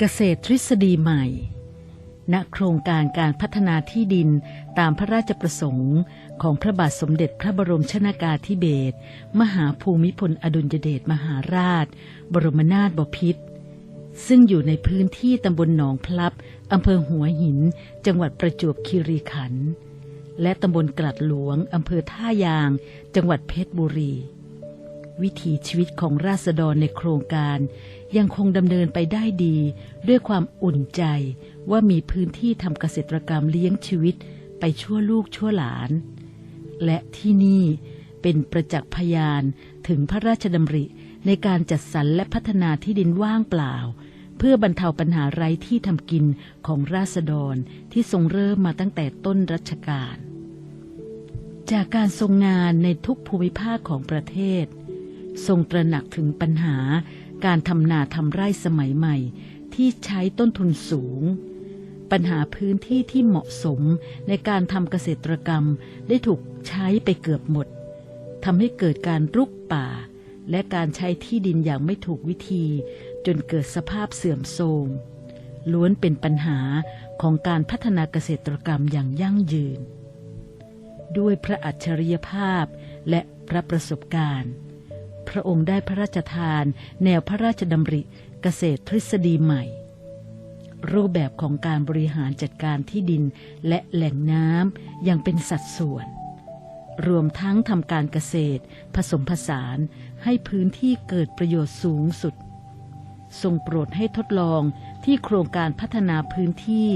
เกษตรทฤษฎีใหม่ ณ โครงการการพัฒนาที่ดินตามพระราชประสงค์ ของพระบาทสมเด็จพระบรมชนากาธิเบศร มหาภูมิพลอดุลยเดชมหาราช บรมนาถบพิตร ซึ่งอยู่ในพื้นที่ตำบลหนองพลับ อำเภอหัวหิน จังหวัดประจวบคีรีขันธ์ และตำบลกลัดหลวง อำเภอท่ายาง จังหวัดเพชรบุรี วิถีชีวิตของราษฎรในโครงการ ยังคงดำเนินไปได้ดี ด้วยความอุ่นใจว่ามีพื้นที่ทำเกษตรกรรมเลี้ยงชีวิตไปชั่วลูกชั่วหลาน และที่นี่เป็นประจักษ์พยานถึงพระราชดำริในการจัดสรรและพัฒนาที่ดินว่างเปล่า เพื่อบรรเทาปัญหาไร้ที่ทำกินของราษฎรที่ทรงเริ่มมาตั้งแต่ต้นรัชกาลจากการทรงงานในทุกภูมิภาคของประเทศ ทรงตระหนักถึงปัญหาการทำนาทำไร่สมัยใหม่ ที่ใช้ต้นทุนสูง ปัญหาพื้นที่ที่เหมาะสมในการทำเกษตรกรรมได้ถูกใช้ไปเกือบหมดทำให้เกิดการรุกป่า และการใช้ที่ดินอย่างไม่ถูกวิธี จนเกิดสภาพเสื่อมโทรมล้วนเป็นปัญหาของการพัฒนาเกษตรกรรมอย่างยั่งยืน ด้วยพระอัจฉริยภาพและพระประสบการณ์ พระองค์ได้พระราชทาน แนวพระราชดำริเกษตรทฤษฎีใหม่ รูปแบบของการบริหารจัดการที่ดินและแหล่งน้ำอย่างเป็นสัดส่วน รวมทั้งทำการเกษตร ผสมผสานให้พื้นที่เกิดประโยชน์สูงสุด ทรงโปรดให้ทดลองที่โครงการพัฒนาพื้นที่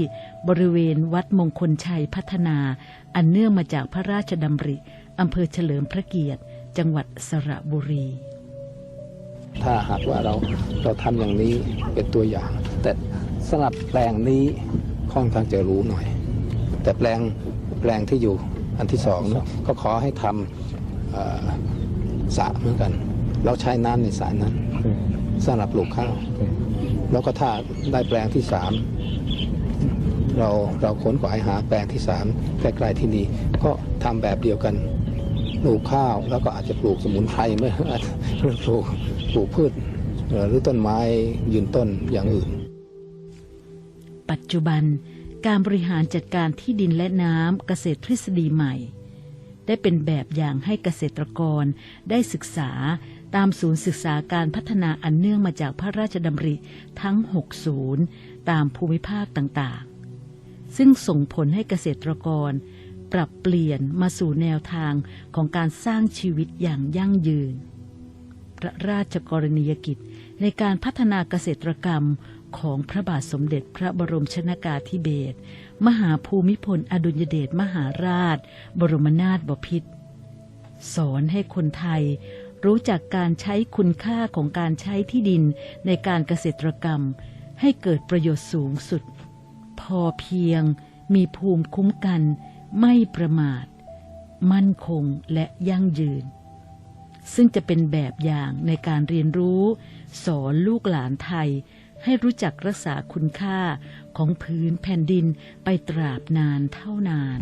บริเวณวัดมงคลชัยพัฒนา อันเนื่องมาจากพระราชดำริอำเภอเฉลิมพระเกียรติ จังหวัดสระบุรี ถ้าหากว่าเราเราทำอย่างนี้เป็นตัวอย่าง แต่สำหรับแปลงนี้ค่อนข้างจะรู้หน่อย แต่แปลงแปลงที่อยู่อันที่สองเนอะก็ขอให้ทำสระเหมือนกัน เราใช้น้ำในสระนั้นสำหรับปลูกข้าว แล้วก็ถ้าได้แปลงที่สามเราเราค้นขวายหาแปลงที่สามใกล้ๆที่นี่ก็ทำแบบเดียวกัน ปลูกข้าวแล้วก็อาจจะปลูกสมุนไพรไม่อาจจะปลูกปลูกพืชหรือต้นไม้ยืนต้นอย่างอื่น ปัจจุบันการบริหารจัดการที่ดินและน้ำเกษตรทฤษฎีใหม่ ได้เป็นแบบอย่างให้เกษตรกรได้ศึกษาตามศูนย์ศึกษาการพัฒนาอันเนื่องมาจากพระราชดำริทั้ง 6 ศูนย์ตามภูมิภาคต่างๆ ซึ่งส่งผลให้เกษตรกร ปรับเปลี่ยนมาสู่แนวทางของการสร้างชีวิตอย่างยั่งยืน พระราชกรณียกิจในการพัฒนาเกษตรกรรมของพระบาทสมเด็จพระบรมชนากาธิเบศรมหาภูมิพลอดุลยเดชมหาราช บรมนาถบพิตรสอนให้คนไทยรู้จักการใช้คุณค่าของการใช้ที่ดินในการเกษตรกรรม ให้เกิดประโยชน์สูงสุด พอเพียงมีภูมิคุ้มกัน ไม่ประมาท มั่นคงและยั่งยืน ซึ่งจะเป็นแบบอย่างในการเรียนรู้ สอนลูกหลานไทย ให้รู้จักรักษาคุณค่าของพื้นแผ่นดินไปตราบนานเท่านาน